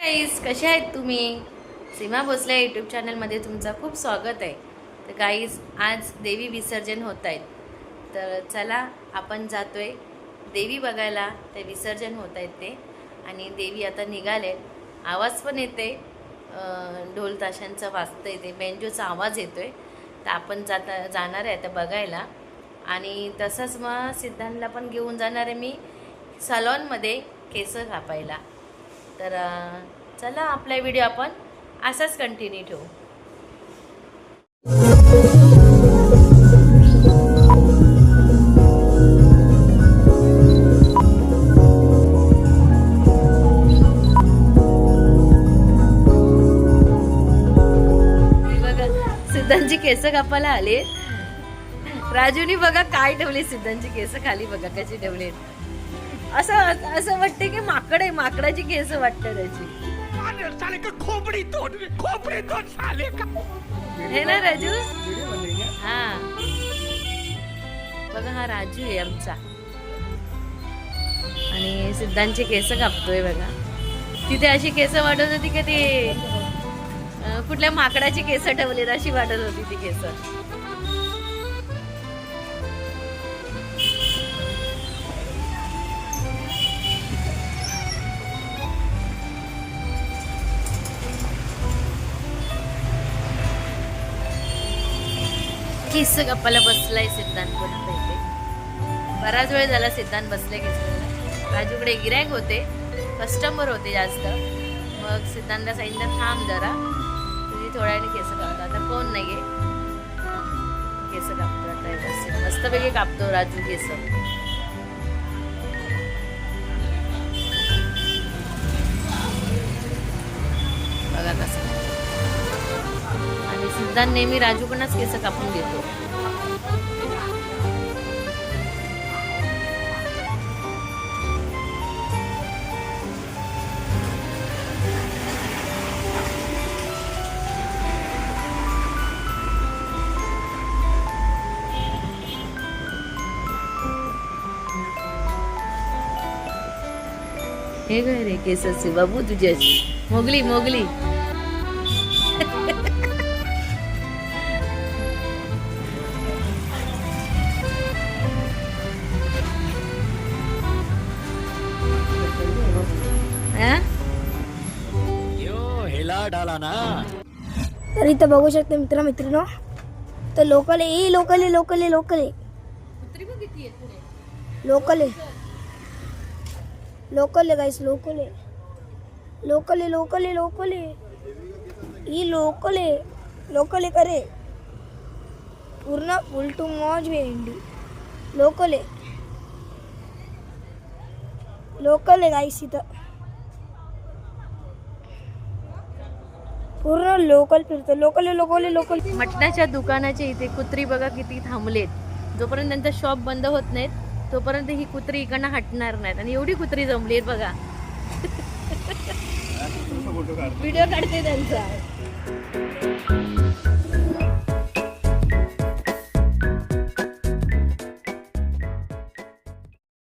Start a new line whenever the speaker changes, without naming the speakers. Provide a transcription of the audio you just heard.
Guys कसे आहेत तुम्ही? सीमा भोसले यूट्यूब चॅनलमध्ये तुमचं खूप स्वागत आहे. तर गाईज आज देवी विसर्जन होत आहेत. तर चला आपण जातोय. देवी बघायला ते विसर्जन होत आहेत ते. आणि देवी आता निघाले. आवाज पण येते. ढोल ताशांचा वाजतं येते. बेंजोचा आवाज येतोय. तर आपण जाता जाणार आहे आता बघायला. आणि तसंच मग सिद्धांतला पण घेऊन जाणार आहे मी. सलॉनमध्ये केस कापायला. तर चला आपला व्हिडिओ आपण असाच कंटिन्यू ठेवू. बघा सिद्धांची केस कापायला आले राजूनी बघा काय ठेवले सिद्धांची केस खाली बघा कशी ठेवले असं असं वाटते की माकड आहे माकडाची केस वाटतं त्याची.
खोपड़ी तोड़ खोपड़ी तोड़
हे ना राजू? हा. बघा हा राजू आहे आमचा. आणि सिद्धांची केस कापतोय बघा. तिथे अशी केस वाटत होती का ते कुठल्या माकडाची केस ठेवलीत अशी वाटत होती ती केस. केस कापायला बसलाय सिद्धांत पण आता इथे. बराच वेळ झाला सिद्धांत बसले केस राजूकडे गिरायक होते कस्टमर होते जास्त. मग सिद्धांतला सांगितलं थांब जरा तुझी थोड्या वेळाने केस कापतो. आता कोण नाही आहे केस कापतो आता. मस्तपैकी कापतो राजू केस. आणि नेहमी राजूकडनंच केस कापून घेतो हे काय रे केस बाबू तुझ्याची मोगली मोगली.
हेला डाला ना
तर इथं बघू शकते मित्र मित्रांनो. तर लोकल आहे ए लोकल आहे लोकल आहे लोकल. आहे लोकल. आहे लोकल आहे गाईस लोकल. आहे लोकल आहे लोकल आहे लोकल. आहे ही लोकल. आहे लोकल आहे करे. पूर्ण फुल टू मॉज भेंडी लोकल. आहे लोकल आहे गाईस इथं. पूर्ण लोकल फिरतो. लोकल लोकल लोकल
मटणाच्या दुकानाच्या इथे कुत्री बघा किती थांबलेत. जोपर्यंत त्यांचा शॉप बंद होत नाहीत तोपर्यंत ही कुत्री इकडनं हटणार नाहीत. आणि एवढी कुत्री जमली आहेत बघा व्हिडिओ काढते त्यांचा.